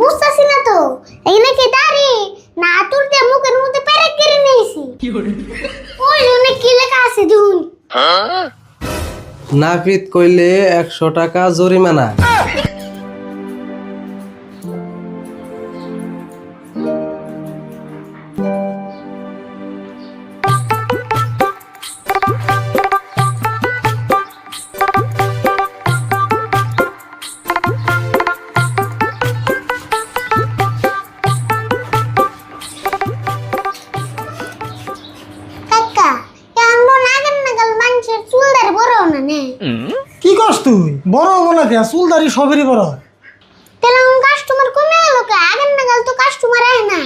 বুঝতেছি না তো। এখানে কি দাঁড়ি না তোর দিয়ে মুখের মধ্যে পেরেক কেড়ে নিয়েছি। ওই জন্য কি লেখা আছে দেখুন। নাপিত কইলে একশো টাকা জরিমানা। না কে চুলদারি সবেরই বড় হয়। তাহলে কাস্টমার কমে গেল কে? আগের নাগাল তো কাস্টমার আয় না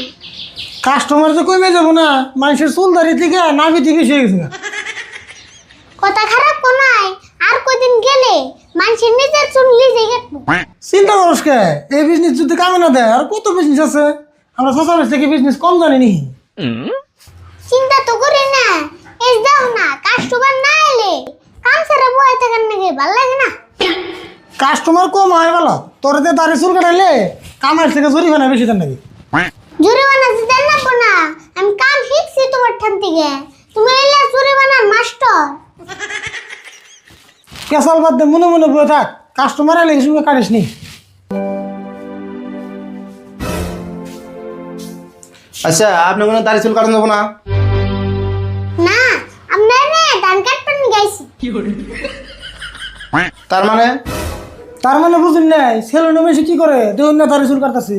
কাস্টমার তো কমে যাব না মানুষের চুলদারি থেকে নাবি থেকে হয়ে গেছে কথা খারাপ কো নাই আর কদিন গেলে মানুষের নিজের চুল নিজে কাটবো। চিন্তা করস কে? এই বিজনেস যদি কামে না দেয় আর কত বিজনেস আছে? আমরা সোশ্যাল থেকে বিজনেস কম জানি নি। চিন্তা তো করি না এই দাও না কাস্টমার না এলে কাম সারা বয়ে থাকার নাকি ভালো লাগে না? কাস্টমার কম হয় বলো তোর যে দাঁড়িয়ে চুল কাটাইলে কামার থেকে জরিমানা বেশি দেন নাকি? জরিমানা দিতে লাগবো না আমি কাম শিখছি তোমার ঠান থেকে। তুমি এলে জরিমানার মাস্টার। কেসাল বাদ দে মনে মনে বয়ে থাক। কাস্টমার এলে কিছু কাটিস নি। আচ্ছা আপনি কোনো দাড়ি চুল কাটানো যাব না না আপনার ধান কাটবেন গাইছি তার মানে? তার মানে বুঝুন নাই ছেলে মেশে কি করে? দেখুন না দাঁড়িয়ে চুল কাটতেছি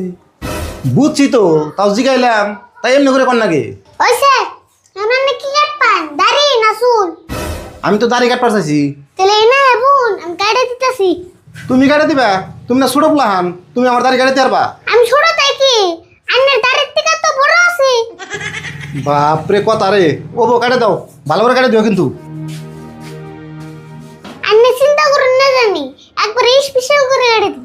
বুঝছি তো তাও জিগাইলাম তাই এমনি করে কর নাকি? ওই স্যার আপনার কি কাটবেন দাড়ি না চুল। আমি তো দাড়ি কাটবার চাইছি তাহলে এই না বোন আমি কাটে দিতেছি। তুমি কাটে দিবা? তুমি না ছোট প্লাহান তুমি আমার দাড়ি কাটে পারবা? আমি ছোট তাই কি? আপনার দাড়ির থেকে তো বড় আছে। বাপরে কথা রে ও বউ কাটে দাও ভালো করে কাটে দিও কিন্তু। স্পেশাল করে কাটে দিই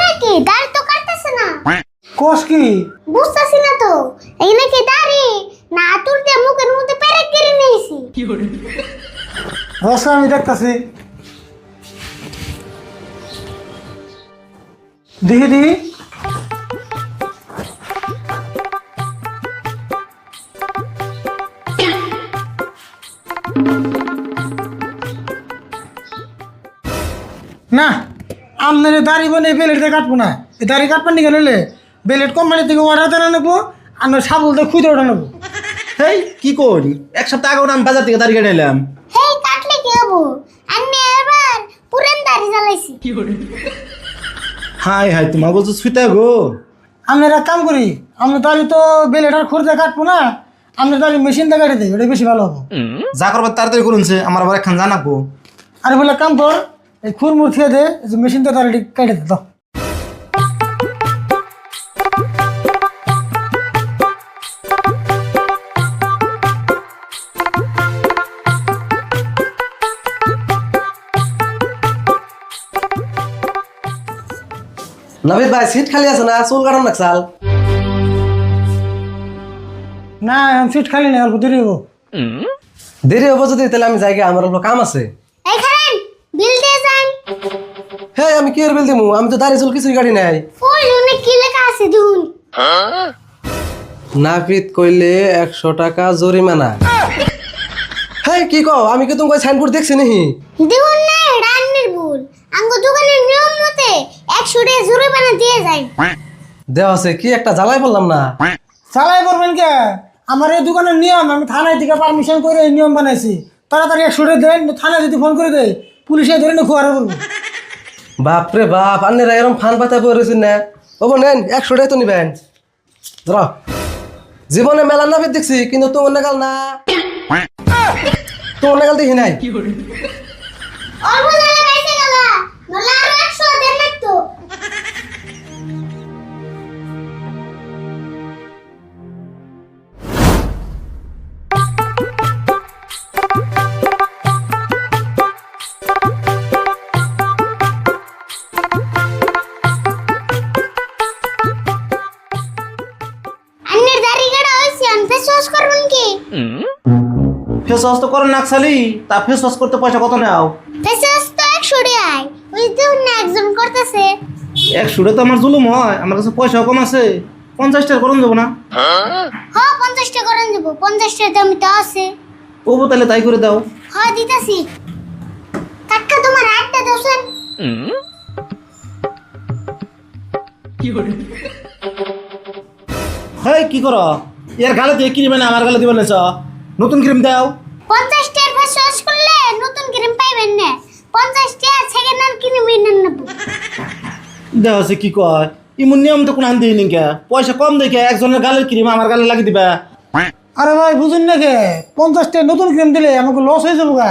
নাকি? কি? বুঝতেছি না তো। এখানে কি দাড়ি? না আতুর দিয়ে মুখের মধ্যে পেরেক কেড়ে নিয়েছি। আমি দেখতেছি। দেখি দেখি। না আপনার দাড়ি বনে বেলেট দিয়ে কাটবো না। এই দাড়ি কাটবেন নিকে নিলে বেলেট কোম্পানি থেকে অর্ডার দেওয়া নেব আর সাবল দিয়ে খুঁজে ওটা নেব। হেই কি করি? এক সপ্তাহ আগে আমি বাজার থেকে দাড়ি কেটে এলাম হেই কাটলে আমি এবার পুরান দাড়ি জ্বালাইছি। হাই হাই তোমার বলছো সুইতা গো। আমি একটা কাম করি আমরা তাহলে তো বেলেটার খুঁড়তে কাটবো না আমরা তাহলে মেশিন দিয়ে কাটে দিই ওটা বেশি ভালো হবে। যা করবার তাড়াতাড়ি করুন সে আমার আবার একখান জানাব। আরে বলে কাম কর এই খুর মুর খেয়ে দে মেশিনটা তাহলে কাটে কেটে দে দাও। নাপিত ভাই সিট খালি আছে না? চুল কাটান নাকসাল না আমি সিট খালি না অল্প দেরি হব। দেরি হব যদি তাহলে আমি যাই আমার অল্প কাম আছে। এই খারেন বিল দিয়ে যান। হে আমি কি আর বেল দিমু? আমি তো দাড়ি চুল কিছুই কাটি নাই। কি লেখা আছে নাপিত কইলে একশো টাকা জরিমানা। হে কি কও? আমি কি তোমাকে সাইনবোর্ড দেখছি নাহি দেখুন না রান্নের ভুল। আঙ্গ দোকানের নিয়ম একশো টাকা জরিমানা দিয়ে যায় দেওয়া আছে কি একটা জ্বালাই বললাম না? চালাই করবেন কে? আমার এই দোকানের নিয়ম আমি থানায় থেকে পারমিশন করে এই নিয়ম বানাইছি। তাড়াতাড়ি একশো টাকা দেন থানায় যদি ফোন করে দেয় পুলিশে ধরে না খুয়ারে বলব বাপরে বাপ আন্নেরা এরম ফান পাতা পরে রয়েছেন না? ও নেন একশো টাকা তো নিবেন। ধর। জীবনে মেলা নাপিত দেখছি কিন্তু তোমার নাগাল না। তোমার নাগাল দেখি নাই। ওয়াশ তো করেন নাকশালি তা ফেস ওয়াশ করতে পয়সা কত নাও? ফেসাস তো একশো টাকায় ওই যে না একজন করতেছে। একশোটা তো আমার জুলুম হয়। আমার কাছে পয়সা কম আছে। পঞ্চাশ টাকা করুন যাব না। হ পঞ্চাশটা করেন দেবো পঞ্চাশটা দামি তো আছে। ও তাহলে তাই করে দাও। হ্যাঁ দিতাছি। কাকা তোমার আটটা দোষেন হ্যাঁ কি করো? এর গালে দিয়ে ক্রিম না আমার গালে দিবেন নতুন ক্রিম দাও। পঞ্চাশটার ফেস ওয়াশ করলে নতুন ক্রিম পাইবেন না। পঞ্চাশটা সেকেন্ড হ্যান্ড ক্রিম নেন নেব। দেওয়া আছে কি কয়? ইমন নিয়ম তো কোন দিই নিকে পয়সা কম দেখে একজনের গালের ক্রিম আমার গালে লাগিয়ে দিবা। আরে ভাই বুঝুন না কে? পঞ্চাশটা নতুন ক্রিম দিলে আমাকে লস হয়ে যাব গা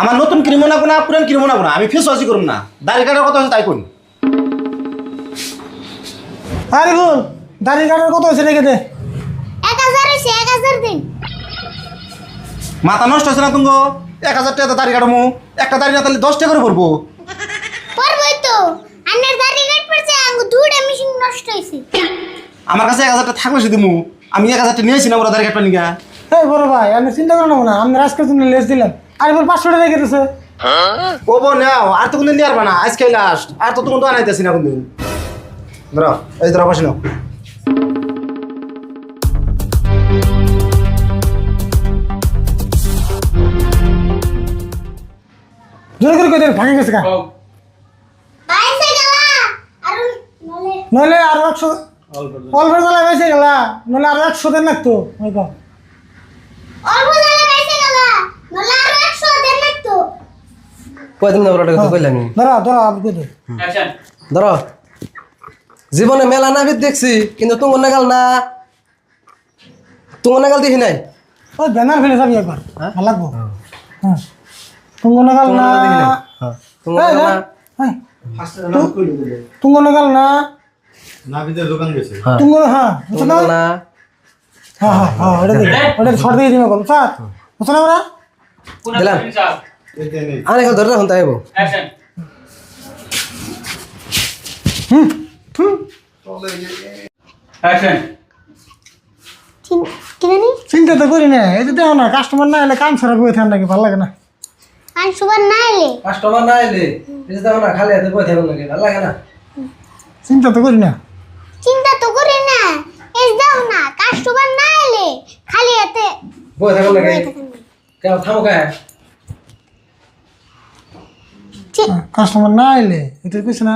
আমার নতুন ক্রিমও না না পুরান ক্রিমও না না আমি ফেস ওয়াশই করুন না। দাড়ি কাটার কথা আছে তাই করুন আরে বল দাড়ি কাটার কত হয়েছে রেখে দে এক হাজার হয়েছে এক হাজার দিন। মাথা নষ্ট হয়েছে না তুঙ্গ? এক হাজার টাকা দাড়ি কাটামু। একটা দাড়ি না তাহলে দশ টাকা করে পড়ব পারবই তো। আন্নার দাড়ি কাট পড়ছে আঙ্গু দুইটা মেশিন নষ্ট হয়েছে আমার কাছে এক হাজার টাকা থাকবে সে আমি এক হাজার টাকা নিয়েছি না ওরা দাড়ি কাটবা নিকা এই বড় ভাই আমি চিন্তা করে না আমি আজকের জন্য লেস দিলাম। আরে বল পাঁচশো টাকা দিছে ও বো নাও আর তো কোনদিন নিয়ে পারবা না আজকে লাস্ট আর তো তুমি তো আনাইতেছি না কোনদিন। ধরো এই ধরো বসে নাও। জোর করে কই ভাঙে গেছে গা। বাইসে গেলা আর নলে। নইলে আরও একশো অল্প জ্বালা বেঁচে গেলা নইলে আরও একশো দেন লাগতো ওই কম। অল্প জালে বাইসে গেলা নলে আরও একশো দেন লাগতো। কয়দিন না কথা কইলাম ধরা জীবনে মেলা না দেখছি কিন্তু তোমার নাগাল না। তোমার নাগাল দেখি নাই। ওই ব্যানার ফেলে যাবি একবার। ভালো লাগবো। হ্যাঁ। তুঙ্গ নাগাল না? তোমার এই, নাগাল না না নাবিদের দোকান গেছে। হ্যাঁ। তুঙ্গ হ্যাঁ বুঝছ তোমার না। হ্যাঁ হ্যাঁ হ্যাঁ ওটা দিই ওটা শর্ট দিয়ে দিবে বল স্যার বুঝছ না ওরা দিলাম। আরে কাল ধরে রাখুন তাই হব কিনে নি? চিন্তা তো করি না এই যে দেখো না কাস্টমার না এলে কাম ছাড়া বই থান নাকি ভালো লাগে না। আর সুবার না এলে? কাস্টমার না এলে এই দাও না খালি হাতে বই থাকুন লাগে ভালো লাগে না। চিন্তা তো করি না। চিন্তা তো করি না এই দাও না কাস্টমার না এলে খালি হাতে বই থাকুন লাগে। কেন থামো কে? কাস্টমার না এলে এটা কইছে না।